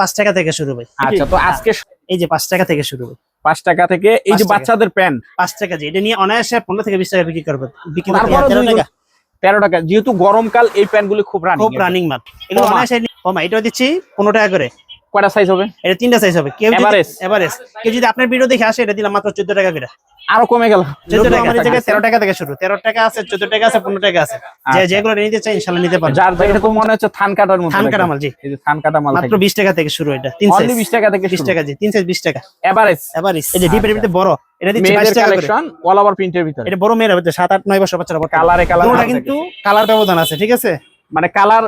পাঁচ টাকা থেকে শুরু ভাই। আচ্ছা তো আজকে এই যে পাঁচ টাকা থেকে শুরু ভাই। পাঁচ টাকা থেকে এই যে বাচ্চাদের প্যান্ট। পাঁচ টাকা যে এটা নিয়ে অনায়াসে পনেরো থেকে বিশ টাকা বিক্রি করবে। বিক্রি টাকা। তেরো টাকা। যেহেতু গরমকাল এই প্যান্ট গুলি খুব রানিং খুব রানিং মাল। এগুলো। অনায়াসে কমা এটাও দিচ্ছি পনেরো টাকা করে। কয়টা সাইজ হবে? এটা তিনটা সাইজ হবে। কেউ Average? এভারেজ কেউ যদি আপনার ভিডিও দেখে আসে এটা দিলাম মাত্র চোদ্দ টাকা করে। আরও কমে গেল। চোদ্দ টাকা আমাদের জায়গায় তেরো টাকা থেকে শুরু। তেরো টাকা আছে চোদ্দ টাকা আছে পনেরো টাকা আছে। যে আচ্ছা। যেগুলো নিতে চাই ইনশাল্লাহ নিতে পারবে। যার যেরকম মনে হচ্ছে থান কাটার মতো থান কাটা মাল, জি। এই যে থান কাটা মাল মাত্র বিশ টাকা থেকে শুরু এটা তিন সাইজ অনলি বিশ টাকা থেকে বিশ টাকা জি তিন সাইজ বিশ টাকা। এভারেজ এভারেজ এই যে ডিপের ভিতরে বড় এটা দিচ্ছি বাইশ মেয়েদের টাকা কালেকশন অল ওভার প্রিন্টের ভিতরে। এটা বড় মেয়েরা হচ্ছে সাত আট নয় বছর বাচ্চারা। কালারে কালার কিন্তু কালার ব্যবধান আছে ঠিক আছে? মানে কালার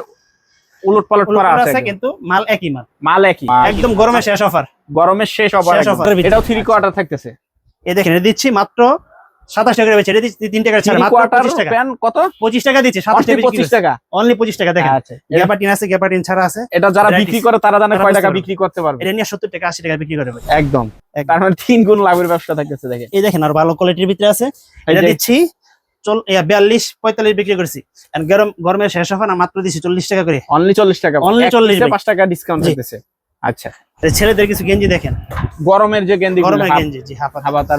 উলট পালট করা আছে কিন্তু। মাল একই মাল। মাল একই। একদম গরমে শেষ অফার। গরমের শেষ অফার এটাও থ্রি কোয়ার্টার থাকতেছে। এই দেখেন দিচ্ছি মাত্র সাতাশ টাকা বেচে তিন টাকা ছাড়া থ্রি মাত্র কোয়ার্টার পঁচিশ টাকা। কত? পঁচিশ টাকা দিচ্ছি সাতাশ টাকা পঁচিশ টাকা। অনলি পঁচিশ টাকা দেখেন। আচ্ছা এটা- গ্যাপাটিন আছে গ্যাপাটিন ছাড়া আছে। এটা যারা বিক্রি করে তারা জানে কয় টাকা বিক্রি করতে পারবে। এটা নিয়ে সত্তর টাকা আশি টাকা বিক্রি করে একদম। একদম। তার মানে তিন গুণ লাভের ব্যবসা থাকতেছে দেখেন। এই দেখেন আর ভালো কোয়ালিটির ভিতরে আছে। এটা দিচ্ছি চল বিয়াল্লিশ পঁয়তাল্লিশ বিক্রি করেছি। গরম গরমের শেষ না মাত্র চল্লিশ টাকা করে। অনলি চল্লিশ টাকা। Only এক 40 piece এ ভাই। পাঁচ টাকা ডিসকাউন্ট। থাকতেছে আচ্ছা। ছেলেদের কিছু গেঞ্জি দেখেন। গরমের যে গেন্দি গরমের গেঞ্জি জি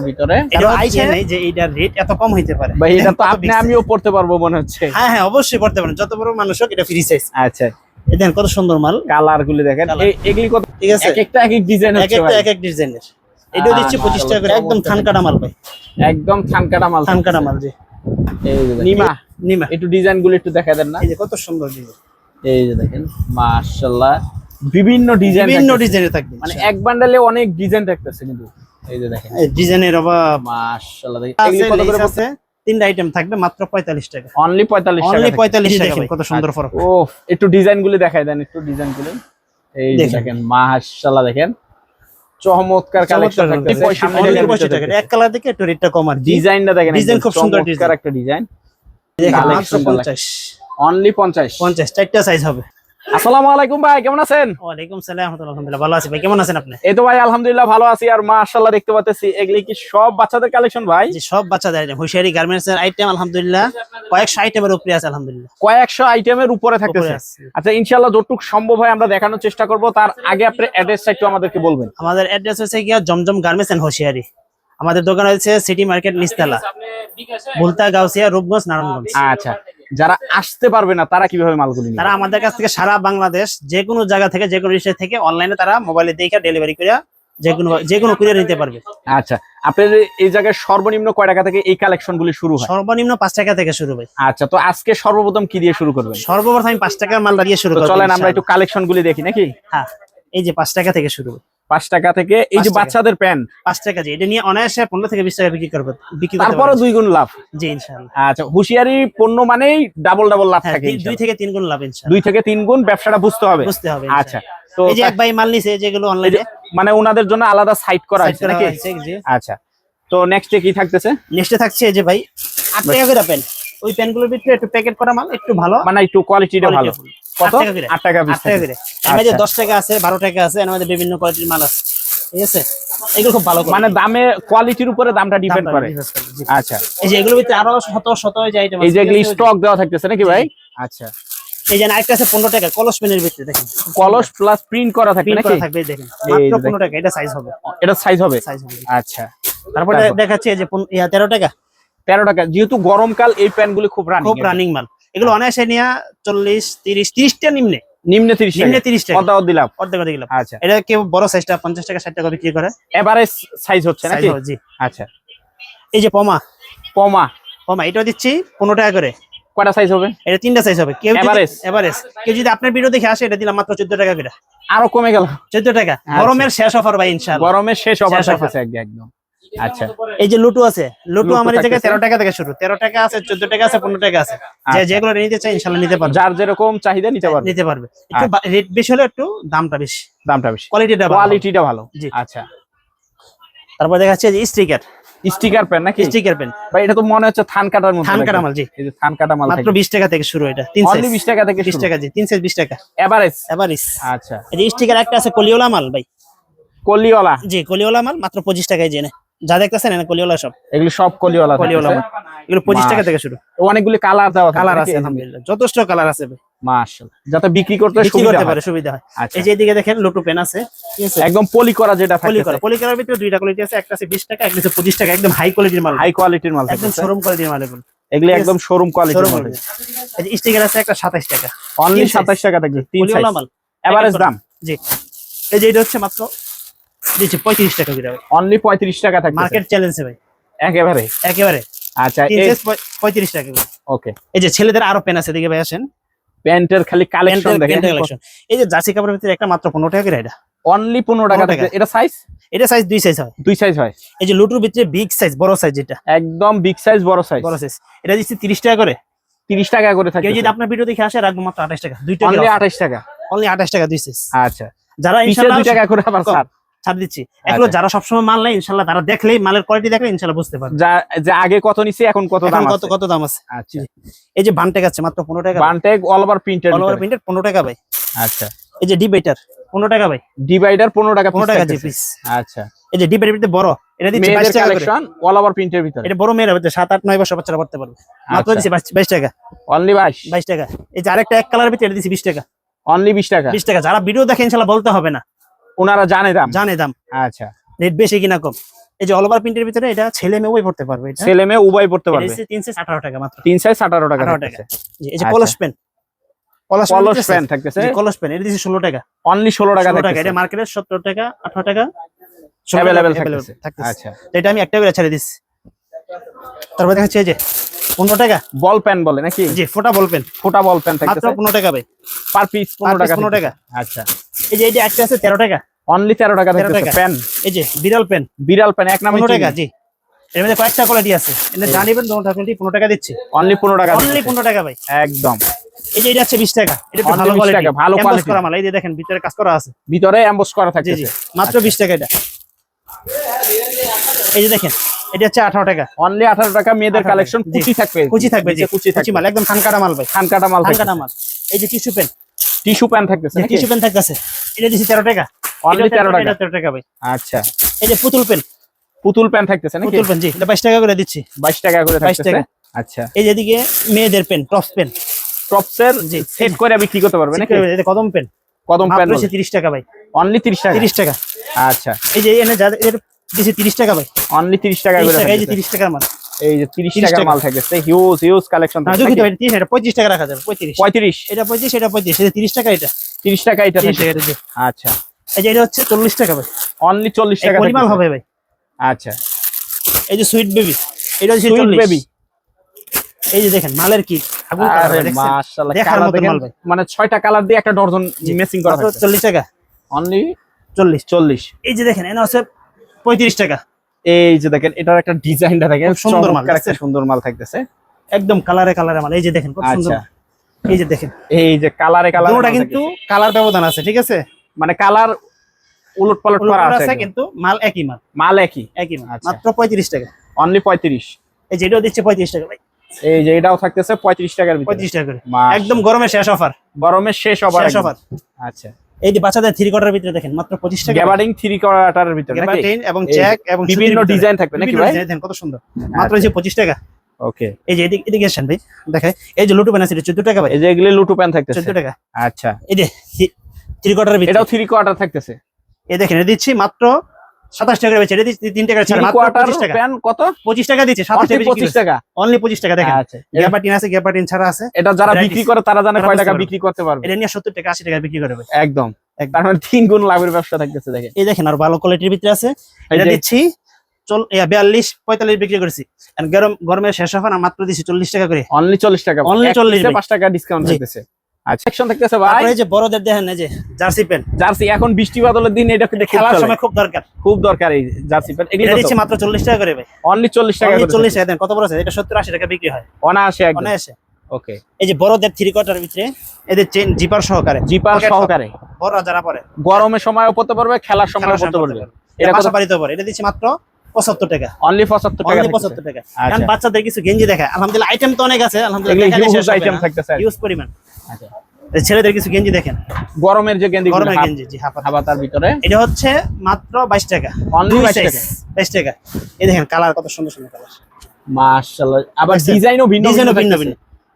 ভিতরে। এটা নেই যে এইটার রেট এত কম হইতে পারে। ভাই এটা তো আপনি আমিও পড়তে পারব মনে হচ্ছে। হ্যাঁ হ্যাঁ অবশ্যই করতে পারেন। যত বড় মানুষ হোক এটা ফ্রি সাইজ আচ্ছা। দেখেন কত সুন্দর মাল। কালার গুলি দেখেন এগুলি কত? ঠিক আছে। এক একটা এক এক ডিজাইন এক একটা এক এক ডিজাইনের এটাও দিচ্ছি আহ, পঁচিশ টাকা করে। একদম চমৎকার। থান কাটা মাল ভাই। একদম থানকাটা মাল। থানকাটা মাল জি। নিমা। নিমা। একটু ডিজাইনগুলো একটু দেখা দেন না। এই যে কত সুন্দর ডিজাইন। এই যে দেখেন মাশাআল্লাহ। বিভিন্ন ডিজাইন বিভিন্ন থাকবে মানে এক বান্ডালে অনেক ডিজাইন থাকতেছে কিন্তু। এই যে দেখেন। ডিজাইনের অভাব। মাশাআল্লাহ। দেখেন আছে কত করে আছে। তিনটা আইটেম থাকবে মাত্র পঁয়তাল্লিশ টাকা। অনলি 45 টাকা অনলি টাকা কত সুন্দর ফরক। ও একটু ডিজাইন গুলি দেখাই দেন একটু ডিজাইন গুলি এই দেখেন। দেখেন মাশাআল্লাহ দেখেন। চমৎকার কালেকশন টাকা এক কালার থেকে একটু রেটটা কম আর ডিজাইনটা দেখেন ডিজাইন খুব সুন্দর ডিজাইন একটা ডিজাইন দেখেন মাত্র collection টা পঞ্চাশ। অনলি 50 পঞ্চাশ চারটা সাইজ হবে। আসসালামু আলাইকুম ভাই কেমন আছেন? ওয়ালাইকুম সালাম আলহামদুলিল্লাহ ভালো আছি ভাই কেমন আছেন আপনি? এই তো ভাই আলহামদুলিল্লাহ ভালো আছি। আর মাশাআল্লাহ দেখতে পাচ্ছি এগুলি কি সব বাচ্চাদের কালেকশন ভাই? জি সব বাচ্চাদের আইটেম হুশিয়ারি গার্মেন্টস এর আইটেম আলহামদুলিল্লাহ। কয়েকশো আইটেমের উপরে আছে আলহামদুলিল্লাহ। কয়েকশো আইটেমের উপরে থাকতেছে। আচ্ছা ইনশাআল্লাহ যতটুকু সম্ভব হয় আমরা দেখানোর চেষ্টা করব। তার আগে আপনি অ্যাড্রেসটা একটু আমাদেরকে বলবেন। আমাদের অ্যাড্রেস হচ্ছে গিয়া জমজম গার্মেন্টস এন্ড হুশিয়ারি। আমাদের দোকান হচ্ছে সিটি মার্কেট নিস্তালা বুলতা গাউসিয়া রূপগঞ্জ নারায়ণগঞ্জ। আচ্ছা। যারা আসতে পারবে না তারা কীভাবে মালগুলি তারা আমাদের কাছ থেকে সারা বাংলাদেশ যে কোনো জায়গা থেকে যে কোনো রিক্সা থেকে অনলাইনে তারা মোবাইলে দেখে ডেলিভারি করে যে কোনো যে কোনো কুরিয়ার নিতে পারবে। আচ্ছা আপনাদের এই জায়গায় সর্বনিম্ন কয় টাকা থেকে এই কালেকশন গুলি শুরু হয়? সর্বনিম্ন পাঁচ টাকা থেকে শুরু ভাই আচ্ছা তো আজকে সর্বপ্রথম কি দিয়ে শুরু করবেন? সর্বপ্রথম আমি পাঁচ টাকার মালটা দিয়ে শুরু করব চলেন আমরা একটু ইনশাআল্লাহ। কালেকশন গুলি দেখি নাকি? হ্যাঁ এই যে পাঁচ টাকা থেকে শুরু। পাঁচ টাকা থেকে এই যে বাচ্চাদের প্যান্ট। পাঁচ টাকা যে এটা নিয়ে অনায়াসে পনেরো থেকে বিশ টাকা বিক্রি করবে। বিক্রি করতে তারপরে দুই গুণ লাভ। জি ইনশাআল্লাহ। আচ্ছা হুঁশিয়ারি পণ্য মানেই ডাবল ডাবল লাভ হ্যাঁ থাকে দুই থেকে তিন গুণ লাভ ইনশাআল্লাহ। দুই থেকে তিন গুণ ব্যবসাটা বুঝতে হবে। বুঝতে হবে আচ্ছা তো এই যে এক ভাই মাল নিছে যেগুলো অনলাইনে মানে ওনাদের জন্য আলাদা সাইট করা আছে নাকি? আচ্ছা তো নেক্সটে কি থাকতেছে? নেক্সটে থাকছে এই যে ভাই আট টাকা করে পেন ওই পেনগুলোর ভিতরে একটু প্যাকেট করা মাল একটু ভালো। মানে একটু কোয়ালিটিটা ভালো। কত? আট টাকা করে। আট টাকা করে। এর মধ্যে দশ টাকা আছে বারো টাকা আছে মধ্যে বিভিন্ন কোয়ালিটির মাল আছে। ঠিক আছে? এগুলো খুব ভালো মানে দামে কোয়ালিটির উপরে দামটা ডিপেন্ড করে। আচ্ছা। এই যে এগুলোর ভিতরে আরও শত শত যে আইটেম এই যে এগুলি স্টক দেওয়া থাকতেছে নাকি ভাই? আচ্ছা। এই যে আরেকটা আছে পনেরো টাকা কলস পেনের ভিতরে দেখেন। কলস প্লাস প্রিন্ট করা থাকবে প্রিন্ট করা থাকবে দেখেন। মাত্র দেখেন। পনেরো টাকা এটা সাইজ হবে। এটা সাইজ হবে? সাইজ হবে আচ্ছা। তারপরে? দেখাচ্ছি এই যে পন- ইয়া তেরো টাকা। তেরো টাকা। যেহেতু গরমকাল এই প্যান্ট গুলি খুব রানিং খুব রানিং মাল। এগুলো অনায়াসে নিয়ে চল্লিশ তিরিশ তিরিশটা নিম্নে। নিম্নে তিরিশ নিম্নে তিরিশ টাকা। কত দিলাম। অর্ধেক অর্ধেক দিলাম। আচ্ছা। এটা কেউ বড় সাইজটা পঞ্চাশ টাকা ষাট টাকা বিক্রি করে। এভারেজ সাইজ হচ্ছে নাকি? জি। আচ্ছা। এই যে পমা। পমা। পমা এটাও দিচ্ছি পনেরো টাকা করে। কয়টা সাইজ হবে? এটা তিনটা সাইজ হবে। কেউ Average? এভারেজ কেউ যদি আপনার ভিডিও দেখে আসে এটা দিলাম মাত্র চোদ্দ টাকা করে। আরও কমে গেল। চোদ্দ টাকা। আচ্ছা। গরমের শেষ অফার ভাই ইনশাআল্লাহ। গরমের শেষ অফার একদম। আচ্ছা। এই যে লুটু আছে লুটু আমার এই জায়গায় তেরো টাকা থেকে শুরু। তেরো টাকা আছে চোদ্দ টাকা আছে পনেরো টাকা আছে। যে আচ্ছা। যেগুলো নিতে চাই ইনশাল্লাহ নিতে পারবে। যার যেরকম চাহিদা নিতে পারবে। নিতে পারবে। একটু আচ্ছা। রেট বেশি হলে একটু দামটা বেশি। দামটা বেশি। কোয়ালিটিটা কোয়ালিটিটা ভালো। জি। আচ্ছা। তারপর দেখা যাচ্ছে যে স্টিকার স্টিকার পেন নাকি? স্টিকার পেন ভাই এটা তো মনে হচ্ছে থান কাটার মতো থান কাটা মাল জি। এই যে থান কাটা মাল মাত্র বিশ টাকা থেকে শুরু এটা তিন অনলি বিশ টাকা থেকে বিশ টাকা জি তিন সাইজ বিশ টাকা। এভারেজ এভারিস আচ্ছা। এই যে স্টিকার একটা আছে কলিওলা মাল ভাই। কলিওয়ালা জি কলিওলা মাল মাত্র পঁচিশ টাকায় জেনে। যা দেখতেছেন না কলিওলা সব? এগুলি সব কলিওয়ালা কলিওলা মাল এগুলো পঁচিশ টাকা থেকে শুরু। অনেকগুলি কালার থাকে কালার আছে আলহামদুলিল্লাহ। যথেষ্ট কালার আছে মাশাআল্লাহ। যাতে বিক্রি করতে সুবিধা হয়। পারে সুবিধা হয়। আচ্ছা। এই যে এদিকে দেখেন লোটু পেন আছে। একদম পলি করা যেটা থাকে। পলি করা। পলি করার ভিতরে দুইটা কোয়ালিটি আছে একটা আছে বিশ টাকা একটা আছে পঁচিশ টাকা। একদম হাই কোয়ালিটির মাল। হাই কোয়ালিটির মাল একদম থাকে শোরুম কোয়ালিটির মাল এগুলো। এগুলি। একদম শোরুম কোয়ালিটির মাল এই যে স্টিকার আছে একটা সাতাইশ টাকা। অনলি তিন 27 টাকা থাকবে তিন সাইজ মাল। এভারেজ দাম? জি। এই যে এটা হচ্ছে মাত্র দিচ্ছি পঁয়ত্রিশ টাকা করে অনলি 35 টাকা থাকবে মার্কেট চ্যালেঞ্জে ভাই। একেবারে? একেবারে। আচ্ছা পঁয়ত্রিশ টাকা করে। ওকে এই যে ছেলেদের আরও পেন আছে দিকে ভাই আসেন। প্যান্টের খালি কালেকশন দেখেন এই যে জার্সি কাপড়ের ভিতরে একটা মাত্র পনেরো টাকা করে এটা। অনলি 15 টাকা 15 এটা সাইজ এটা সাইজ দুই সাইজ হয়। দুই সাইজ হয়। এই যে লুটুর ভিতরে বিগ সাইজ বড় সাইজ যেটা। একদম বিগ সাইজ বড় সাইজ বড় সাইজ এটা দিচ্ছি তিরিশ টাকা করে। 30 টাকা করে থাকে যদি আপনার ভিডিও দেখে আসে রাখব মাত্র আঠাশ টাকা। দুই টাকা অনলি 28 টাকা। অনলি আঠাশ টাকা দুই সাইজ আচ্ছা। যারা পিছে ইনশাল্লাহ 2 টাকা করে আবার কম। ছাড় দিচ্ছি। এগুলো আচ্ছা। যারা সবসময় মাল নেয় ইনশাল্লাহ তারা দেখলেই মালের কোয়ালিটি দেখলে ইনশাল্লাহ বুঝতে পারবে। যা যে আগে কত নিছে এখন কত দাম কত কত দাম আছে? আচ্ছা। এই যে বানটেক আছে মাত্র পনেরো টাকা বানটেক all over printed all over printed পনেরো টাকা ভাই। আচ্ছা। এই যে ডিবেটার পনেরো টাকা ভাই। ডিভাইডার 15 টাকা পনেরো piece টাকা জি পিস আচ্ছা। এই যে ডিবেটার ভিতরে বড় এটা দিচ্ছি বাইশ মেয়েদের টাকা কালেকশন অল ওভার প্রিন্টের ভিতরে। এটা বড় মেয়েরা ভিতরে সাত আট নয় বছর বাচ্চারা পড়তে পারবে। মাত্র আচ্ছা। দিচ্ছি বাইশ- বাইশ টাকা। অনলি 22 বাইশ টাকা। এই যে আরেকটা এক কালার ভিতরে এটা দিচ্ছি বিশ টাকা। অনলি 20 টাকা? বিশ টাকা। যারা ভিডিও দেখে ইনশাল্লাহ বলতে হবে না। ওনারা জানে দাম? জানে দাম। আচ্ছা। রেট বেশি কিনা কম। এই যে অল ওভার প্রিন্টের ভিতরে এটা ছেলে মেয়ে উভয় পড়তে পারবে এটা? ছেলে মেয়ে উভয় পড়তে পারবে। তিনশো আঠারো টাকা মাত্র। তিন সাইজ 18 টাকা 18 থাকতেছে। এই যে। কলস পেন কলস প্যান থাকতেছে। কলস পেন এটা দিচ্ছি ষোলো টাকা। অনলি 16 টাকা 16 টাকা। থাকতেছে। এটা মার্কেটের সত্তর টাকা আঠারো টাকা 16 টাকা থাকতেছে। আচ্ছা। তো এটা আমি একটা করে ছেড়ে দিচ্ছি। তারপর দেখাচ্ছি এই যে পনেরো টাকা। বল প্যান বলে নাকি? জি ফোটা বল পেন ফোটা বল মাত্র থাকতেছে। পনেরো টাকা ভাই। পার পিস Per 15 টাকা 15 টাকা। আচ্ছা। এই যে যে একটা আছে তেরো টাকা। অনলি 13 টাকা 13 টাকা। প্যান এই যে বিড়াল পেন বিড়াল প্যান এক নামে পনেরো টাকা জি। এর মধ্যে কয়েকটা কোয়ালিটি আছে। এটা জানিবেন দোনোটা কোয়ালিটি পনেরো টাকা দিচ্ছি। অনলি 15 টাকা অনলি থাকতেছে। পনেরো টাকা ভাই। একদম। এই যে এটা হচ্ছে বিশ টাকা। এটা ভালো কোয়ালিটি টাকা, ভালো quality। করা মাল। এই যে দেখেন ভিতরে কাজ করা আছে। ভিতরে এমবস করা জি জি। মাত্র বিশ টাকা এটা। এই যে দেখেন এটা হচ্ছে আঠারো টাকা। অনলি 18 টাকা মেয়েদের কালেকশন। কুচি থাকবে। কুচি থাকবে জি। কুচি থাকবে। মাল একদম খান কাটা মাল ভাই। খান কাটা মাল খান থাকবে কাটা মাল। এই যে টিস্যু পেন টিস্যু প্যান থাকতেছে টিস্যু পেন থাকতেছে। এটা দিচ্ছি তেরো টাকা। Only এটা 13 টাকা। এটা তেরো টাকা ভাই। আচ্ছা। এই যে পুতুল পেন পুতুল প্যান থাকতেছে নাকি? পুতুল পেন জি। এটা বাইশ টাকা করে দিচ্ছি। 22 টাকা করে 22 থাকতেছে? টাকা। আচ্ছা। এই যে এদিকে মেয়েদের পেন টপস পেন টপসের জি। সেট করে বিক্রি করতে পারবে নাকি? এটা কদম পেন কদম প্যান মাত্র তিরিশ টাকা ভাই। অনলি 30 টাকা? তিরিশ টাকা। আচ্ছা। এই যে এনে এর দিচ্ছি তিরিশ টাকা ভাই। অনলি 30 টাকা করে এই যে থাকতেছে। তিরিশ টাকার মাল। এই যে 30 30 টাকার টাকা। মাল থাকতেছে হিউজ হিউজ কালেকশন ভাই তিরিশ এটা পঁয়ত্রিশ টাকা রাখা যাবে পঁয়ত্রিশ। 35 এটা পঁয়ত্রিশ এটা পঁয়ত্রিশ এটা তিরিশ টাকা এটা। 30 টাকা এটা এটা। আচ্ছা। এই যে এটা হচ্ছে চল্লিশ টাকা ভাই। অনলি 40 এই টাকা হবে ভাই। আচ্ছা। এই যে সুইট বেবি এটা হচ্ছে সুইট বেবি এই যে দেখেন মালের কি আগুন মাশাআল্লাহ কালার মতো দেখেন মাল ভাই। মানে ছয়টা কালার দিয়ে একটা ডর্জন মেসিং করা থাকছে চল্লিশ টাকা। অনলি চল্লিশ। 40 এই যে দেখেন এনে আছে পঁয়ত্রিশ টাকা। এই যে দেখেন এটার একটা ডিজাইনটা দেখেন সুন্দর মাল, একটা সুন্দর মাল থাকতেছে। একদম কালারে কালারে মাল এই যে দেখেন কত সুন্দর আচ্ছা এই যে দেখেন। এই যে কালারে কালারে দুটোটা কিন্তু কালার ব্যবধান আছে ঠিক আছে? মানে কালার উলট পালট করা আছে কিন্তু মাল একই মাল। মাল একই। একই মাল আচ্ছা। মাত্র পঁয়ত্রিশ টাকা। অনলি 35 এই যে এটাও দিচ্ছে পঁয়ত্রিশ টাকা ভাই। এই যে এটাও থাকতেছে 35 টাকার ভিতরে। পঁয়ত্রিশ টাকা করে। একদম গরমের শেষ অফার গরমের শেষ অফার শেষ অফার আচ্ছা। এই যে বাচ্চাদের থ্রি কোয়ার্টার ভিতরে দেখেন মাত্র পঁচিশ টাকা। গ্যাবার্ডিং থ্রি কোয়ার্টার ভিতরে নাকি? এবং চেক এবং বিভিন্ন ডিজাইন থাকবে নাকি ভাই? দেখেন কত সুন্দর। মাত্র এই যে পঁচিশ টাকা। ওকে এই যে এদিকে এদিকে আসেন ভাই দেখে এই যে লুটু বানাচ্ছে চোদ্দ টাকা ভাই। এই যে এগুলো লুটু প্যান থাকতেছে। চোদ্দ টাকা। আচ্ছা। এই যে থ্রি কোয়ার্টার ভিতরে। এটাও থ্রি কোয়ার্টার থাকতেছে। এই দেখেন দিচ্ছি মাত্র সাতাশ টাকা বেচে তিন টাকা ছাড় 3 মাত্র কোয়ার্টার পঁচিশ টাকা। কত? পঁচিশ টাকা দিচ্ছে সাতাশ 25 টাকা? অনলি পঁচিশ টাকা দেখেন। আচ্ছা গ্যাপাটিন আছে গ্যাপাটিন ছাড়া আছে। এটা যারা বিক্রি করে তারা জানে কয় টাকা বিক্রি করতে পারবে। এটা নিয়ে সত্তর টাকা আশি টাকা বিক্রি করবে একদম। তার মানে তিন গুণ লাভের ব্যবসা থাকতেছে দেখেন। এই দেখেন আর ভালো কোয়ালিটির ভিতরে আছে। এটা দিচ্ছি চল বিয়াল্লিশ পঁয়তাল্লিশ বিক্রি করেছি। আর গরম গরমের শেষ অফার মাত্র দিচ্ছি চল্লিশ টাকা করে। অনলি 40 টাকা। অনলি চল্লিশ পাঁচ টাকা ডিসকাউন্ট জি। থাকতেছে আচ্ছা সেকশন থাকতেছে ভাই? এই যে বড়দের দেখেন এই যে জার্সি পেন জার্সি এখন বৃষ্টি বাদলের দিন এটা কিন্তু খেলার খেলার সময়। খুব দরকার। খুব দরকার এই জার্সি প্যান্ট। এগুলো দিচ্ছি মাত্র চল্লিশ টাকা করে ভাই। অনলি 40 টাকা করে টাকা দেন। কত বড় আছে? এটা সত্তর আশি টাকা বিক্রি হয়। অনায়াসে একদম। অনায়াসে। ওকে। এই যে বড়দের থ্রি কোয়ার্টার ভিতরে এদের চেন জিপার সহকারে। জিপার সহকারে। যারা পরে। গরমের সময়ও পড়তে পারবে খেলার সময়ও সময় পড়তে পারবে। এটা এটা কত? বাসা বাড়িতে এটা দিচ্ছি মাত্র পঁচাত্তর টাকা। অনলি 75 টাকা অনলি আচ্ছা। কারণ বাচ্চাদের কিছু গেঞ্জি দেখায় আলহামদুলিল্লাহ আইটেম তো অনেক আছে আলহামদুলিল্লাহ। দেখালে শেষ আইটেম থাকতেছে হিউজ পরিমাণ। আচ্ছা। ছেলেদের কিছু গেঞ্জি দেখেন। গরমের যে গেঞ্জি গরমের গেঞ্জি জি। ভিতরে। এটা হচ্ছে মাত্র বাইশ টাকা। Only দুই 22 টাকা। 22 টাকা। এই দেখেন কালার কত সুন্দর সুন্দর কালার। মাশাআল্লাহ। আবার? ডিজাইনও ভিন্ন ডিজাইনও ভিন্ন ভিন্ন।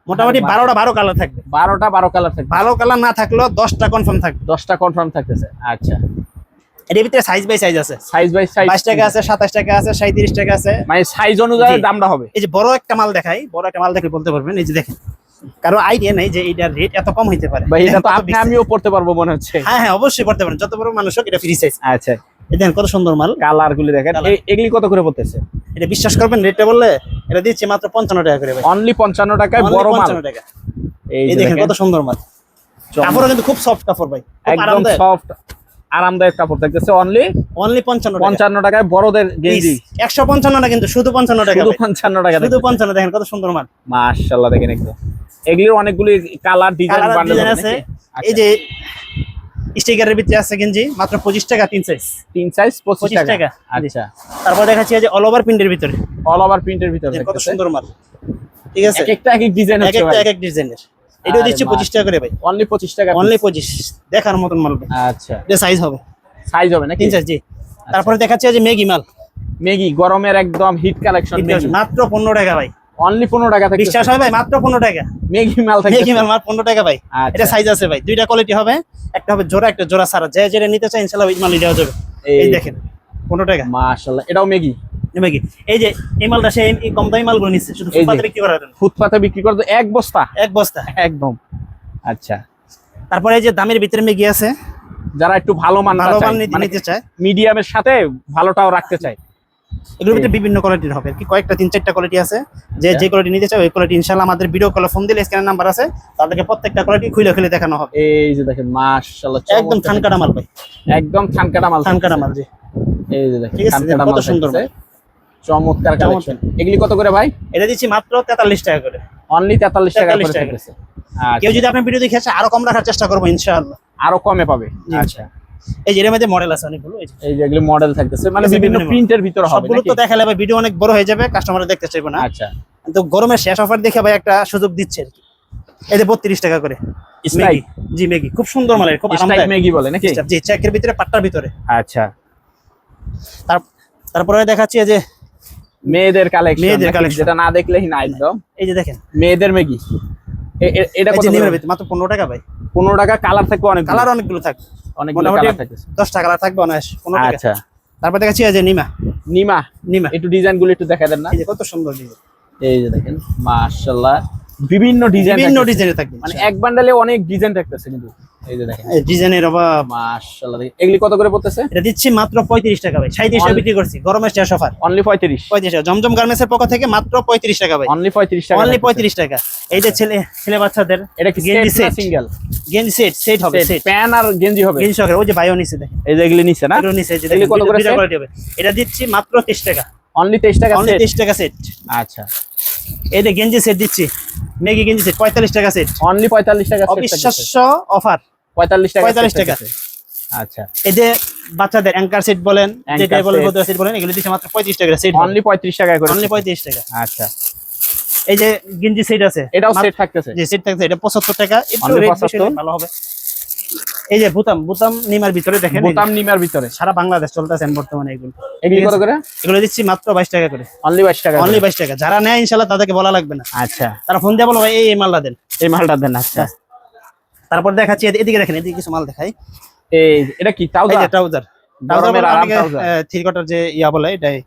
মোটামুটি বারোটা বারো কালার থাকবে। বারোটা বারো কালার থাকবে। ভালো কালার না থাকলেও দশটা কনফার্ম থাকবে। দশটা কনফার্ম থাকতেছে। আচ্ছা। এর ভিতরে সাইজ বাই সাইজ আছে। সাইজ বাই সাইজ বাইশ টাকা আছে সাতাশ টাকা আছে সাঁত্রিশ টাকা আছে। মানে সাইজ অনুযায়ী দামটা হবে। এই যে বড় একটা মাল দেখাই বড় একটা মাল দেখে বলতে পারবেন এই যে দেখেন। কারও আইডিয়া নেই যে এটার রেট এত কম হইতে পারে। ভাই এটা তো আপনি আমিও পড়তে পারব মনে হচ্ছে। হ্যাঁ হ্যাঁ অবশ্যই করতে পারেন। যত বড় মানুষ হোক এটা ফ্রি সাইজ আচ্ছা। এই দেখেন কত সুন্দর মাল। কালার গুলি দেখেন। এগুলি কত করে পড়তেছে? এটা বিশ্বাস করবেন রেটটা বললে এটা দিচ্ছি মাত্র পঞ্চান্ন টাকা করে ভাই। অনলি পঞ্চান্ন টাকায় বড় মাল। 55 টাকা। এই দেখেন কত সুন্দর মাল। কাপড়ও কিন্তু খুব সফট কাপড় ভাই। একদম সফট আরামদায়ক কাপড় থাকতেছে অনলি অনলি পঞ্চান্ন পঞ্চান্ন টাকায় বড়দের গেঞ্জি। একশো পঞ্চান্ন না কিন্তু শুধু পঞ্চান্ন টাকা শুধু পঞ্চান্ন টাকা শুধু পঞ্চান্ন দেখেন কত সুন্দর মাল। মাশাল্লাহ দেখেন একদম এগুলির অনেকগুলি কালার ডিজাইন বান্ডেল আছে এই যে স্টিকারের ভিতরে আছে গেঞ্জি মাত্র পঁচিশ টাকা তিন সাইজ তিন সাইজ পঁচিশ টাকা। টাকা। আচ্ছা। তারপর দেখাচ্ছি এই যে অল ওভার প্রিন্টের ভিতরে। অল ওভার প্রিন্টের ভিতরে কত সুন্দর মাল। ঠিক আছে? এক একটা এক এক ডিজাইন এক একটা এক এক ডিজাইনের আরে দিচ্ছি। পঁচিশ টাকা করে ভাই। অনলি পঁচিশ টাকা অনলি পঁচিশ। দেখার মতন মাল আচ্ছা। এটা সাইজ হবে। সাইজ হবে নাকি? তিন সাইজ জি। তারপরে দেখাচ্ছি যে ম্যাগি মাল। মেগি গরমের একদম হিট কালেকশন মাত্র পনেরো টাকা ভাই। অনলি পনেরো টাকা থেকে বিশ্বাস হয় ভাই মাত্র পনেরো টাকা। মেগি মাল থাকে ম্যাগি মাল মাত্র পনেরো টাকা ভাই। আচ্ছা। এটা সাইজ আছে ভাই। দুইটা কোয়ালিটি হবে। একটা হবে জোড়া একটা জোড়া সারা যে যেটা নিতে চাই ইনশাল্লাহ ওই মাল দেওয়া যাবে। এই দেখেন পনেরো টাকা। মাশাআল্লাহ। এটাও মেগি ম্যাগি এই যে এই মালটা সে কম দামি মালগুলো নিচ্ছে শুধু ফুটপাতে বিক্রি করার জন্য। ফুটপাতে বিক্রি করতে এক বস্তা? এক বস্তা। একদম। আচ্ছা। তারপরে এই যে দামের ভিতরে ম্যাগি আছে। যারা একটু ভালো মান ভালো মাল নিতে মানে চায়। মিডিয়ামের সাথে ভালোটাও রাখতে চায়। এগুলোর ভিতরে বিভিন্ন কোয়ালিটির হবে। কি কয়েকটা তিন চারটা কোয়ালিটি আছে। যে যে কোয়ালিটি নিতে চায় ওই কোয়ালিটি ইনশাল্লাহ আমাদের ভিডিও কলে ফোন দিলে স্ক্যানের নাম্বার আছে। তাদেরকে প্রত্যেকটা কোয়ালিটি খুলে খুলে দেখানো হবে। এই যে দেখেন মাশাআল্লাহ একদম থানকাটা মাল ভাই। একদম থানকাটা মাল থানকাটা মাল জি। এই যে দেখেন থানকাটা কত মাল সুন্দর থাকতেছে। চমৎকার। কালেকশন এগুলি কত করে ভাই? এটা দিচ্ছি মাত্র তেতাল্লিশ টাকা করে। অনলি 43 টাকা 43 করে আচ্ছা। কেউ যদি আপনার ভিডিও দেখে আসে আরও কম রাখার চেষ্টা করব ইনশাআল্লাহ। আরও কমে পাবে। আচ্ছা। এই যে এর মধ্যে মডেল আছে অনেকগুলো এই যে। এগুলি মডেল থাকতেছে। মানে বিভিন্ন প্রিন্টের ভিতরে হবে সবগুলো তো দেখালে ভাই ভিডিও অনেক বড় হয়ে যাবে কাস্টমার দেখতে চাইব না। আচ্ছা। তো গরমের শেষ অফার দেখে ভাই একটা সুযোগ দিচ্ছে আর কি। এই যে বত্রিশ টাকা করে। ম্যাগি জি ম্যাগি খুব সুন্দর মালের খুব আরামদায়ক। ম্যাগি বলে নাকি? জি চেকের ভিতরে পাট্টার ভিতরে। আচ্ছা। তার তারপরে দেখাচ্ছি এই যে মেয়েদের কালেকশন মেয়েদের কালেকশন যেটা না দেখলেই না একদম। এই যে দেখেন। মেয়েদের এ- এটা কত যে মাত্র পনেরো টাকা ভাই। পনেরো টাকা কালার থাকবে অনেক কালার অনেকগুলো থাকবে। অনেকগুলো কালার থাকতেছে দশটা কালার থাকবে অনায়াস পনেরো টাকা। আচ্ছা। তারপর দেখাচ্ছি এই যে নিমা। নিমা। নিমা। একটু ডিজাইনগুলো একটু দেখা দেন না? এই যে কত সুন্দর ডিজাইন এই যে দেখেন মাশাআল্লাহ। বিভিন্ন ডিজাইন বিভিন্ন ডিজাইনের থাকবে মানে এক বান্ডালে অনেক ডিজাইন থাকতেছে কিন্তু। এই যে দেখেন। ডিজাইনের অভাব। মাশাআল্লাহ এগুলি কত করে পড়তেছে? এটা দিচ্ছি মাত্র পঁয়ত্রিশ টাকা ভাই। সাঁত্রিশ টাকা বিক্রি করছি গরমের শেষ অফার অনলি টাকা। জমজম পক্ষ থেকে মাত্র পঁয়ত্রিশ টাকা ভাই। অনলি পঁয়ত্রিশ টাকা অনলি থাকতেছে। পঁয়ত্রিশ টাকা। এই যে ছেলে ছেলে বাচ্চাদের এটা কি গেঞ্জি সেট সেট সিঙ্গেল গেঞ্জি সেট সেট হবে সেট প্যান আর গেঞ্জি হবে? গেঞ্জি সহকারে ওই যে নিচে দেখেন। এই যে এগুলি নিচে না? এগুলো নিচে এগুলি কত করে দুইটা হবে। এটা দিচ্ছি মাত্র তেইশ টাকা। অনলি তেইশ টাকা অনলি টাকা সেট আচ্ছা। এই যে গেঞ্জি সেট দিচ্ছি। মেগি গেঞ্জি সেট পঁয়তাল্লিশ টাকা সেট অনলি পঁয়তাল্লিশ টাকা অবিশ্বাস্য অফার পঁয়তাল্লিশ টাকা 45 টাকা। আচ্ছা। এই যে বাচ্চাদের অ্যাঙ্কার সেট বলেন যেটাই বলেন set। সেট বলেন এগুলো দিচ্ছে মাত্র পঁয়ত্রিশ টাকা সেট অনলি পঁয়ত্রিশ টাকা করে অনলি পঁয়ত্রিশ টাকা। আচ্ছা। এই যে গেঞ্জি সেট আছে। এটাও সেট থাকতেছে। যে সেট থাকছে এটা পঁচাত্তর টাকা। একটু Only rate বেশি 75 হলে ভালো হবে। এই যে বুতাম বুতাম নিমার ভিতরে দেখেন বোতাম নিমার ভিতরে। সারা বাংলাদেশ চলতেছেন বর্তমানে এগুলো। এগুলি কত করে? এগুলো দিচ্ছি মাত্র বাইশ টাকা করে। অনলি বাইশ টাকা অনলি করে। বাইশ টাকা। যারা নেয় ইনশাল্লাহ তাদেরকে বলা লাগবে না। আচ্ছা। তারা ফোন দিয়ে বলো ভাই এই মালটা দেন। এই মালটা দেন আচ্ছা। তারপর দেখাচ্ছি এদিকে দেখেন এদিকে কিছু মাল দেখাই। এই এটা কি ট্রাউজার আরাম trouser। থ্রি কোয়ার্টার যে ইয়া বলে এটাই।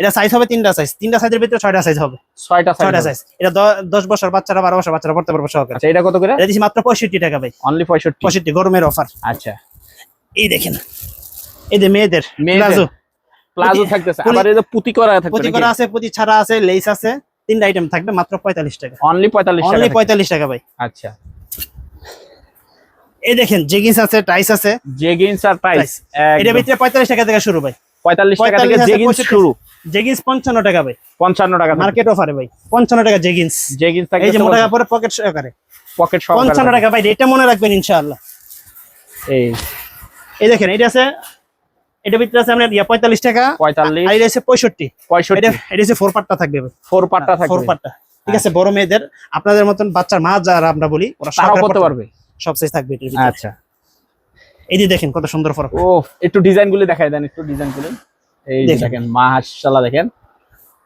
এটা সাইজ হবে তিনটা সাইজ তিনটা সাইজের ভিতরে ছয়টা সাইজ হবে। ছয়টা ছয়টা সাইজ সাইজ এটা দশ বছর বাচ্চারা বারো বছর বাচ্চারা পড়তে পারবে সহকারে। আচ্ছা এটা কত করে? এটা দিচ্ছি মাত্র পঁয়ষট্টি টাকা ভাই। অনলি পঁয়ষট্টি। পঁয়ষট্টি গরমের অফার আচ্ছা। এই দেখেন। এই যে মেয়েদের মেয়েদের। প্লাজো। প্লাজো থাকতেছে। আবার এই পুতি করা থাকবে প্রতি করা আছে প্রতি ছাড়া আছে লেস আছে। তিনটা আইটেম থাকবে মাত্র পঁয়তাল্লিশ টাকা। অনলি পঁয়তাল্লিশ অনলি পঁয়তাল্লিশ টাকা ভাই। আচ্ছা। এই দেখেন জেগিন্স আছে টাইস আছে। জেগিন্স আর ভিতরে পঁয়তাল্লিশ টাকা থেকে শুরু ভাই। পঁয়তাল্লিশ টাকা থেকে জেগিন্স শুরু। জেগিন্স পঞ্চান্ন টাকা ভাই। পঞ্চান্ন টাকা মার্কেট অফারে ভাই। পঞ্চান্ন টাকা জেগিন্স জেগিন্স এই যে মোটা কাপড়ের পকেট সহকারে পকেট পঞ্চান্ন টাকা ভাই এটা মনে রাখবেন ইনশাআল্লাহ। এই। এই দেখেন এটা আছে এটা ভিতরে আছে আপনার ইয়া পঁয়তাল্লিশ টাকা। পঁয়তাল্লিশ। আর এটা আছে পঁয়ষট্টি। পঁয়ষট্টি। এটা ফোর পার্টটা থাকবে ফোর পার্টটা ফোর পার্টটা ঠিক আছে বড় মেয়েদের আপনাদের মতন বাচ্চার মা যারা আমরা বলি ওরা করতে পারবে। সব সাইজ থাকবে আচ্ছা। এই যে দেখেন কত সুন্দর ফরক। ও একটু ডিজাইনগুলো দেখাই দেন একটু ডিজাইন গুলি। এই দেখেন। মাশাআল্লাহ দেখেন।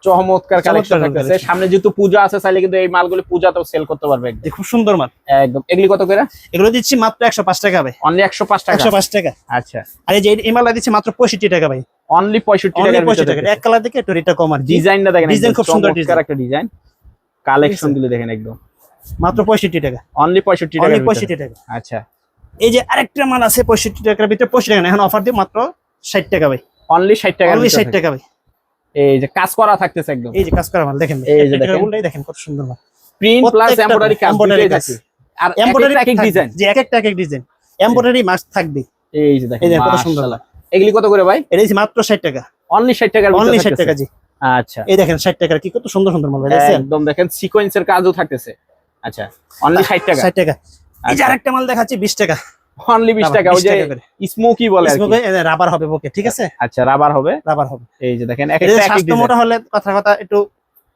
চমৎকার কালেকশন থাকতেছে। সামনে যেহেতু পূজা আছে চাইলে কিন্তু এই মালগুলো পূজাতেও সেল করতে পারবে। একদম খুব সুন্দর মাল। একদম। এগুলি কত করে? এগুলো দিচ্ছি মাত্র একশো পাঁচ টাকা ভাই। অনলি একশো পাঁচ টাকা? একশো পাঁচ টাকা। আচ্ছা। আর এই যে এই মালটা দিচ্ছি মাত্র পঁয়ষট্টি টাকা ভাই। অনলি পঁয়ষট্টি অনলি টাকার পঁয়ষট্টি টাকা। এক কালার দেখে একটু রেটটা কম আর ডিজাইনটা দেখেন ডিজাইন খুব সুন্দর ডিজাইন। একটা ডিজাইন কালেকশনগুলো দেখেন একদম। মাত্র পঁয়ষট্টি টাকা। অনলি পঁয়ষট্টি অনলি টাকা পঁয়ষট্টি টাকা। আচ্ছা। এই যে আরেকটা মাল আছে পঁয়ষট্টি টাকার ভিতরে পঁয়ষট্টি টাকা এখন অফার দিয়ে মাত্র ষাট টাকা ভাই। অনলি ষাট টাকা অনলি ষাট টাকা ভাই। এই যে কাজ করা থাকতেছে একদম। এই যে কাজ করা মাল দেখেন এই যে দেখেন। দেখেন কত সুন্দর মাল। প্রিন্ট প্লাস এমব্রয়ডারি কাজ দুটোই। থাকে আর এমব্রয়ডারি এমব্রয়ডারি এক ডিজাইন যে এক একটা এক এক ডিজাইন এমব্রয়ডারি মাস্ক থাকবে। এই যে দেখেন কত সুন্দর। এগুলি কত করে ভাই? এটা মাত্র ষাট টাকা। অনলি ষাট টাকার অনলি ষাট টাকা জি। আচ্ছা। এই দেখেন ষাট টাকার কি কত সুন্দর সুন্দর মাল ভাই একদম দেখেন সিকোয়েন্সের কাজও থাকতেছে। আচ্ছা অনলি ষাট টাকা। ষাট টাকা। এই যে আচ্ছা। আরেকটা মাল দেখাচ্ছি বিশ টাকা। অনলি বিশ টাকা ওই যে স্মোকি বলে আর রাবার হবে ওকে ঠিক আছে? আচ্ছা রাবার হবে। রাবার হবে। এই যে দেখেন একটা মোটা হলে কথা কথা একটু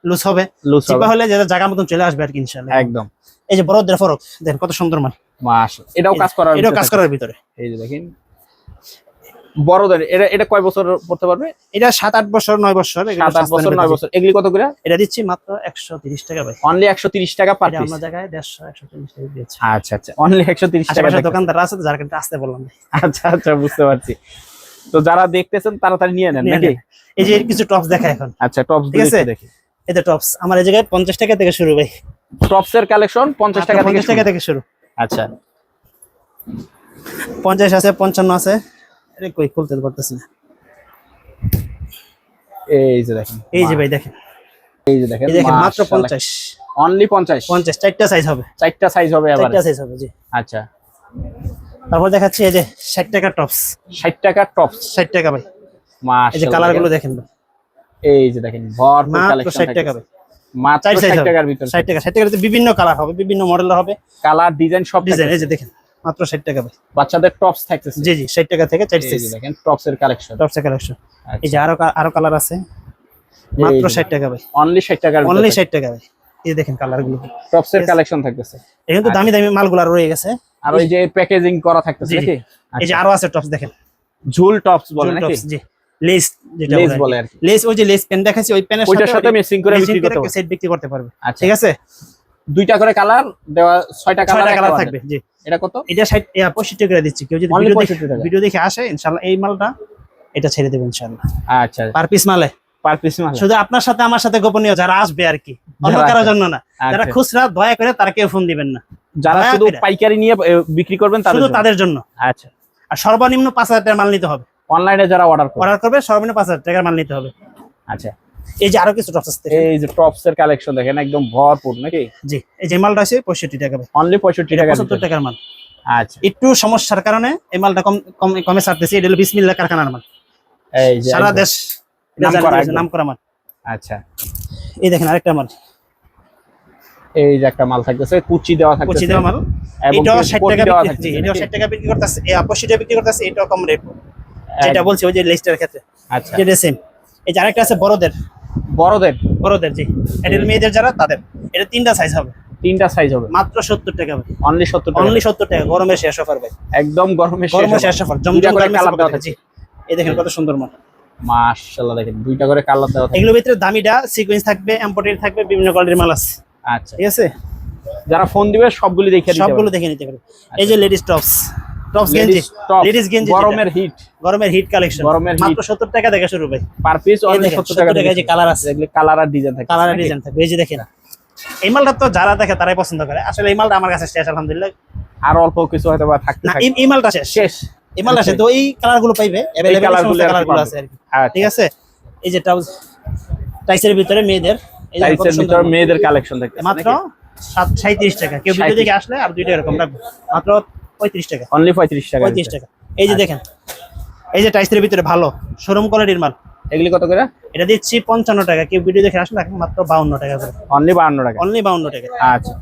লুজ হবে। লুজ হবে। হলে যেটা জায়গা মতন চলে আসবে আর কি ইনশাআল্লাহ। একদম। এই যে বড়দের ফরক দেখেন কত সুন্দর মাল। এটাও কাজ করার এটাও ভিতরে। কাজ করার ভিতরে। এই যে দেখেন বড়দের এটা এটা কয় বছর পড়তে পারবে? এটা সাত আট বছর নয় বছর সাত আট বছর নয় বছর এগুলি কত করে? এটা দিচ্ছি মাত্র একশো তিরিশ টাকা ভাই। অনলি একশো তিরিশ টাকা পার এটা পিস অন্য জায়গায় দেড়শো একশো চল্লিশ টাকা দিয়েছে। আচ্ছা আচ্ছা অনলি একশো তিরিশ টাকা। দোকানদার আছে যার কাছে আসতে বললাম। আচ্ছা আচ্ছা বুঝতে পারছি। তো যারা দেখতেছেন তাড়াতাড়ি নিয়ে নেন নাকি। এই যে কিছু টপস দেখা এখন। আচ্ছা টপস ঠিক আছে? দেখি। যে টপস আমার এই জায়গায় পঞ্চাশ টাকা থেকে শুরু ভাই। টপস এর কালেকশন পঞ্চাশ টাকা পঞ্চাশ টাকা থেকে শুরু। আচ্ছা। পঞ্চাশ আছে পঞ্চান্ন আছে। আরে কই খুলতে পারতেছি না। এই যে দেখেন এই যে ভাই দেখেন। এই যে দেখেন দেখেন মাত্র পঞ্চাশ। অনলি পঞ্চাশ? পঞ্চাশ চারটা সাইজ হবে। চারটা সাইজ হবে আবার চারটা সাইজ হবে জি। আচ্ছা। তারপর দেখাচ্ছি এই যে ষাট টাকা টপস ষাট টাকা টপস ষাট টাকা ভাই। মাস এই যে কালারগুলো দেখেন ভাই। এই যে দেখেন ভরপুর কালেকশন ষাট টাকা ভাই। মাত্র চার সাইজ ষাট হবে। টাকার ভিতরে। ষাট টাকা ষাট টাকাতে বিভিন্ন কালার হবে বিভিন্ন মডেল হবে। কালার ডিজাইন সব ডিজাইন এই যে দেখেন। মাত্র ষাট টাকা ভাই। বাচ্চাদের টপস থাকতেছে। জি জি ষাট টাকা থেকে চার এই সাইজ দেখেন টপস এর কালেকশন টপস এর কালেকশন এই যে আরও আরও কালার আছে। মাত্র ষাট টাকা ভাই। অনলি ষাট টাকার অনলি ষাট টাকা ভাই। এই দেখেন কালারগুলো। টপস এর কালেকশন থাকতেছে। এখানে তো দামি দামি মালগুলো আরও রয়ে গেছে। আর ওই যে প্যাকেজিং করা থাকতেছে জি। নাকি? এই যে আরও আছে টপস দেখেন। ঝুল টপস বলে নাকি? জি। লেস যেটা লেস বলে আর কি। লেস ওই যে লেস পেন দেখাচ্ছি ওই পেনের ওইটার সাথে ম্যাচিং করে বিক্রি করতে পারবে। সেট বিক্রি করতে পারবে। আচ্ছা। ঠিক আছে? দুইটা করে কালার দেওয়া ছয়টা কালার ছয়টা কালার থাকবে জি। এটা কত? এটা ষাট পঁয়ষট্টি করে দিচ্ছি। কেউ যদি ভিডিও দেখে ভিডিও দেখে আসে ইনশাল্লাহ এই মালটা এটা ছেড়ে দেবো ইনশাল্লাহ আচ্ছা। পার পিস মালে। পার পিস মাল। শুধু আপনার সাথে আমার সাথে গোপনীয় যারা আসবে আর কি। অন্য কারোর জন্য না। যারা আচ্ছা। খুচরা দয়া করে তারা কেউ ফোন দিবেন না। যারা শুধু পাইকারি নিয়ে বিক্রি করবেন শুধু তাদের জন্য। আচ্ছা। আর সর্বনিম্ন পাঁচ হাজার টাকার মাল নিতে হবে। অনলাইনে যারা অর্ডার করে অর্ডার করবে সর্বনিম্ন পাঁচ হাজার টাকার মাল নিতে হবে। আচ্ছা। এই যে আরও কিছু টপস আসতে এই যে টপস এর কালেকশন দেখেন একদম ভরপুর নাকি? জি এই যে মালটা আছে পঁয়ষট্টি টাকা অনলি পঁয়ষট্টি টাকা পঁচাত্তর টাকার মাল। আচ্ছা। একটু সমস্যার কারণে এই মালটা কম কম- কমে ছাড়তেছি। এটা হলো বিসমিল্লা কারখানার মাল। এই যে সারা দেশ নাম করা দিয়েছে, নাম করা মাল। আচ্ছা। এই দেখেন আরেকটা মাল। এই যে একটা মাল থাকতেছে কুচি দেওয়া থাকতেছে। কুচি দেওয়া মাল। এটা এটাও কিছু ষাট টাকা দেওয়া বিক্রি- নাকি? ষাট টাকা বিক্রি করতেছে। এই পঁয়ষট্টি টাকা বিক্রি করতেছে এটাও কম রেট যেটা। বলছি ওই যে লেস্টার ক্ষেত্রে। আচ্ছা। যেটা সেম এই যে আরেকটা আছে বড়দের। বড়দের? বড়দের জি। এটা মেয়েদের যারা তাদের। এটা তিনটা সাইজ হবে। তিনটা সাইজ হবে। মাত্র সত্তর টাকা ভাই। অনলি সত্তর টাকা। অনলি সত্তর টাকা। গরমের শেষ অফার ভাই। একদম গরমে গরমের শেষ অফার জমজম করে কালার দেওয়া জি। এই দেখেন কত সুন্দর মাল মাশাআল্লাহ দেখেন দুইটা করে কালার দেওয়া থাকে। এগুলোর ভিতরে দামিটা সিকোয়েন্স থাকবে এম্পোর্টেড থাকবে বিভিন্ন কোয়ালিটির মাল আছে। আচ্ছা। ঠিক আছে? যারা ফোন দিবে সবগুলি দেখে সবগুলো। দেখে নিতে পারবে। এই যে লেডিস টপস টপস গেঞ্জি লেডিস গেঞ্জি গরমের হিট গরমের হিট কালেকশন গরমের heat। মাত্র সত্তর টাকা থেকে শুরু ভাই। পার পিস অনলি 70 টাকা 70 টাকায় যে কালার আছে। এগুলি কালার আর ডিজাইন থাকে। কালারের ডিজাইন থাকবে এই যে দেখেন এই মালটা তো যারা দেখে তারাই পছন্দ করে। আসলে এই মালটা আমার কাছে শেষ আলহামদুলিল্লাহ। আর অল্প কিছু হয়তো বা থাকতে থাকে। এই- মালটা শেষ। শেষ। এই মালটা শেষ। তো এই কালারগুলো পাইবে গুলো কালারগুলো আছে আর কি। আচ্ছা। ঠিক আছে? এই যে টপস টাইসের ভিতরে মেয়েদের। এই টাইসের ভিতর। মেয়েদের কালেকশন থাকে মাত্র সাত সাঁত্রিশ টাকা। কেউ ভিডিও দেখে আসলে আর দুইটা এরকম রাখব মাত্র পঁয়ত্রিশ টাকা। অনলি 35 টাকা পঁয়ত্রিশ টাকা। এই যে দেখেন এই যে টাইসের ভিতরে ভালো শোরুম কোয়ালিটির মাল। এগুলি কত করে? এটা দিচ্ছি পঞ্চান্ন টাকা। কেউ ভিডিও দেখে আসলে মাত্র বাউন্ন টাকা করে। অনলি 52 টাকা। অনলি বাউন্ন টাকা। আচ্ছা।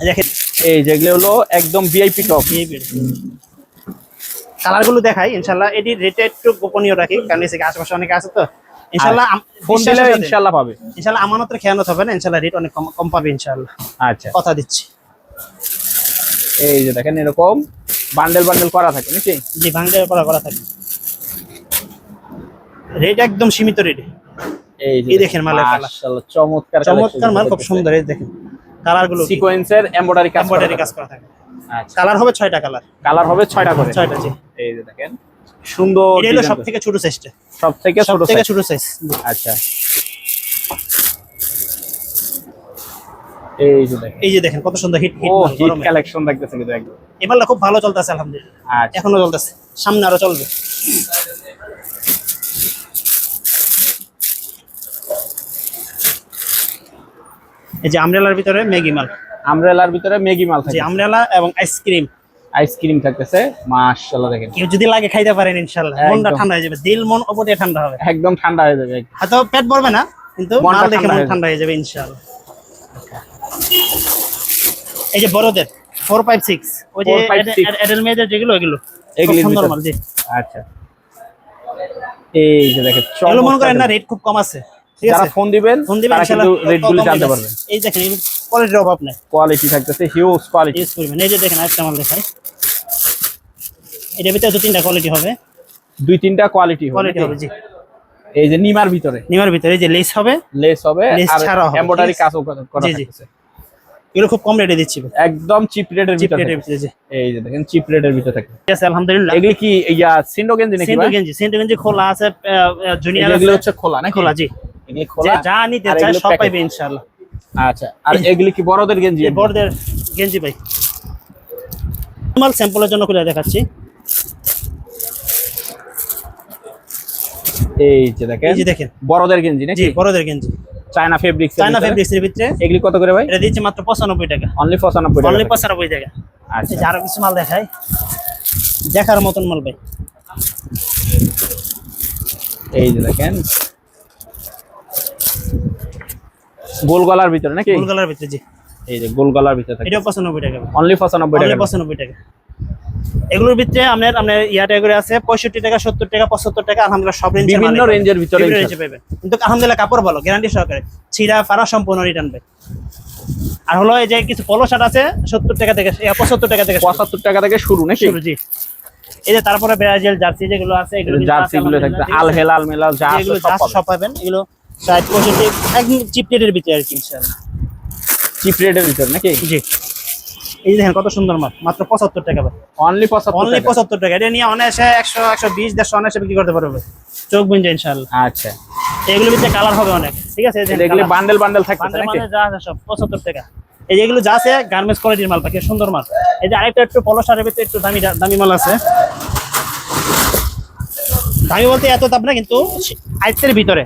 এই দেখেন। এই যেগুলো হলো একদম ভিআইপি টপ কালারগুলো দেখাই ইনশাল্লাহ। এটি রেটে একটু গোপনীয় রাখি কারণ এসে আশেপাশে অনেকে আছে তো। ইনশাল্লাহ ফোন দিলে বিশ্বাসের পাবে। ইনশাল্লাহ আমানতের খেয়ানত হবে না ইনশাল্লাহ রেট অনেক কম কম পাবে ইনশাল্লাহ। আচ্ছা। কথা দিচ্ছি। এই যে দেখেন এরকম বান্ডেল বান্ডেল করা থাকে নাকি? জি ভাঙ্গে করা করা থাকে। রেট একদম সীমিত রেটে এই যে দেখেন মালের মাশাআল্লাহ চমৎকার চমৎকার মাল খুব সুন্দর এই দেখেন কালারগুলো সিকোয়েন্সের এমব্রয়ডারি কাজ এমব্রয়ডারি কাজ করা থাকে। আচ্ছা। কালার হবে ছয়টা কালার কালার হবে 6টা করে। ছয়টা জি। এই যে দেখেন সুন্দর এটা হলো design সব থেকে ছোট সাইজটা সব থেকে ছোট ছোট সাইজ আচ্ছা। এই যে দেখেন। এই যে দেখেন কত সুন্দর হিট হিট। কালেকশন দেখতেছে কিন্তু একদম। এই খুব ভালো চলতেছে আলহামদুলিল্লাহ। আচ্ছা। এখনও চলতেছে সামনে আরও চলবে। এই যে আমরেলার ভিতরে ম্যাগি মাল। আমব্রেলার ভিতরে ম্যাগি মাল থাকে আমরেলা এবং আইসক্রিম। আইসক্রিম থাকতেছে মাশাআল্লাহ দেখেন। কেউ যদি লাগে খাইতে পারেন ইনশাল্লাহ মনটা ঠান্ডা হয়ে যাবে দিল মন ওপরে ঠান্ডা হবে। একদম ঠান্ডা হয়ে যাবে। হয়তো পেট ভরবে না কিন্তু মাল দেখে মন ঠান্ডা হয়ে যাবে ইনশাল্লাহ এই যে বড়দের ফোর ফাইভ সিক্স ওই যে 456 এডেল মেয়েদের যেগুলো এগুলো খুব ভিতরে। জি আচ্ছা। এই যে দেখেন এগুলো মনে করেন না রেট খুব কম আছে। যারা ফোন দিবেন ফোন দিবেন কিন্তু ইনশাল্লাহ রেটগুলো কম জানতে পারবেন। এই দেখেন কোয়ালিটির অভাব নাই। কোয়ালিটি থাকতেছে হিউজ কোয়ালিটি ইউজ করবেন এই যে দেখেন দেখাই। এটার ভিতরে দু তিনটা কোয়ালিটি হবে। দুই তিনটা কোয়ালিটি হবে কোয়ালিটি হবে জি। এই যে নিমার ভিতরে। নিমার ভিতরে এই যে লেস হবে। লেস হবে আর এমব্রয়ডারি কাজও করা করা জি, জি। থাকতেছে। এগুলো খুব কম রেটে দিচ্ছি একদম চিপ রেটের ভিতরে এই যে দেখেন চিপ রেটের ভিতরে থাকে। ঠিক আছে আলহামদুলিল্লাহ। এগুলি কি ইয়া সিন্ডো গেঞ্জি নাকি ভাই? গেঞ্জি সেন্টু গেঞ্জি খোলা আছে জুনিয়র এগুলো হচ্ছে খোলা নাকি? খোলা জি। এগুলি খোলা? যা নিতে এগুলো সব। পাইবে ইনশাআল্লাহ। আচ্ছা আর এগুলি কি বড়দের গেঞ্জি? বড়দের গেঞ্জি ভাই। মাল স্যাম্পলের জন্য খুলে দেখাচ্ছি। এই যে দেখেন এই যে দেখেন। বড়দের গেঞ্জি জি নাকি? বড়দের গেঞ্জি। চায়না ফেব্রিক্স চায়না ফেব্রিক্স এর ভিতরে। এগুলি কত করে ভাই? এটা দিচ্ছে মাত্র পঁচানব্বই টাকা। অনলি 95 টাকা। অনলি পঁচানব্বই টাকা। আচ্ছা। আরও কিছু মাল দেখাই। দেখার মতন মাল ভাই। এই যে দেখেন। গোল গলার ভিতরে নাকি? ফুল গলার ভিতরে জি। এই যে গোল গলার ভিতরে থাকে। এটাও পঁচানব্বই টাকা অনলি 95 টাকা অনলি টাকা পঁচানব্বই টাকা। এগুলোর ভিতরে আপনার আপনার ইয়াটা করে আছে পঁয়ষট্টি টাকা সত্তর টাকা পঁচাত্তর টাকা আলহামদুলিল্লাহ সব রেঞ্জের বিভিন্ন রেঞ্জের ভিতরে রেঞ্জে পাবেন। কিন্তু আলহামদুলিল্লাহ কাপড় ভালো গ্যারান্টি সহকারে। ছিঁড়া ফাড়া সম্পূর্ণ রিটার্ন পাই আর হলো এই যে কিছু পলো শার্ট আছে সত্তর টাকা থেকে পঁচাত্তর টাকা থেকে। 75 টাকা থেকে শুরু নাকি? শুরু জি। এই যে তারপরে ব্রাজিল জার্সি যেগুলো আছে এগুলো জার্সি গুলো থাকবে। আল হেলাল মেলাল যা আছে সব পাবেন। এগুলো ষাট পঁয়ষট্টি একদম চিপ রেটের ভিতরে আর কি ইনশাআল্লাহ। চিপ রেটের ভিতরে নাকি? জি। এই দেখেন কত সুন্দর মাল মাত্র পঁচাত্তর টাকা ভাই। অনলি 75 অনলি পঁচাত্তর টাকা। এটা নিয়ে অনায়াসে একশো একশো বিশ দেড়শো অনায়াসে বিক্রি করতে পারবে চোখ বুঝে ইনশাল্লাহ আচ্ছা। এগুলো ভিতরে কালার হবে অনেক। ঠিক আছে এগুলি বান্ডেল বান্ডেল বান্ডেল নাকি? যা আছে সব পঁচাত্তর টাকা। এই যেগুলো যা আছে গার্মেন্টস কোয়ালিটির মাল পাখি সুন্দর মাল। এই যে আরেকটা একটু পলো শার্টের ভিতরে একটু দামি দামি মাল আছে। দামি বলতে এত দাম না কিন্তু আয়ত্তের ভিতরে।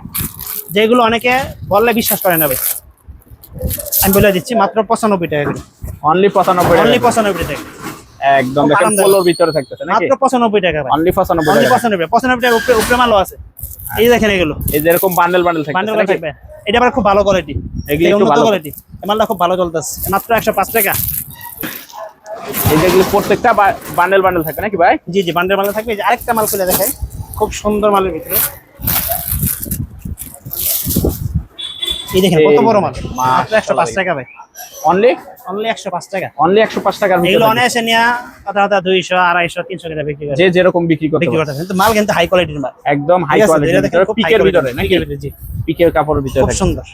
যেগুলো অনেকে বললে বিশ্বাস করে না ভাই। আমি বলে দিচ্ছি মাত্র পঁচানব্বই টাকা করে। অনলি 95 অনলি টাকা পঁচানব্বই টাকা। একদম দেখেন। পোলোর ভিতরে থাকতেছে নাকি? মাত্র পঁচানব্বই টাকা ভাই। অনলি 95 অনলি টাকা। পঁচানব্বই পঁচানব্বই টাকা উপরে উপরে মালও আছে। এই দেখেন এগুলো। এই বান্ডেল বান্ডেল বান্ডেল থাকতেছে থাকবে। এটা আবার খুব ভালো কোয়ালিটি এগুলো একটু ভালো। কোয়ালিটি এই মালটা খুব ভালো চলতেছে। মাত্র একশো পাঁচ টাকা। এই যেগুলো প্রত্যেকটা বান্ডেল বান্ডেল থাকে নাকি ভাই? জি জি বান্ডেল মাল থাকবে। এই যে আরেকটা মাল খুলে দেখাই খুব সুন্দর মালের ভিতরে। এই দেখেন কত বড় মাল? মাত্র একশো পাঁচ মাশাআল্লাহ। টাকা ভাই। অনলি? অনলি একশো পাঁচ টাকা। অনলি 105 টাকার এগুলো ভিতরে থাকে। অনায়াসে নিয়ে কথা কথা দুইশো আড়াইশো তিনশো টাকা বিক্রি করে। যে যেরকম বিক্রি করতে বিক্রি করতে কিন্তু মাল কিন্তু হাই কোয়ালিটির মাল। একদম হাই কোয়ালিটির ভিতরে পিকের ভিতরে নাকি? জি। পিকের কাপড়ের ভিতরে খুব সুন্দর।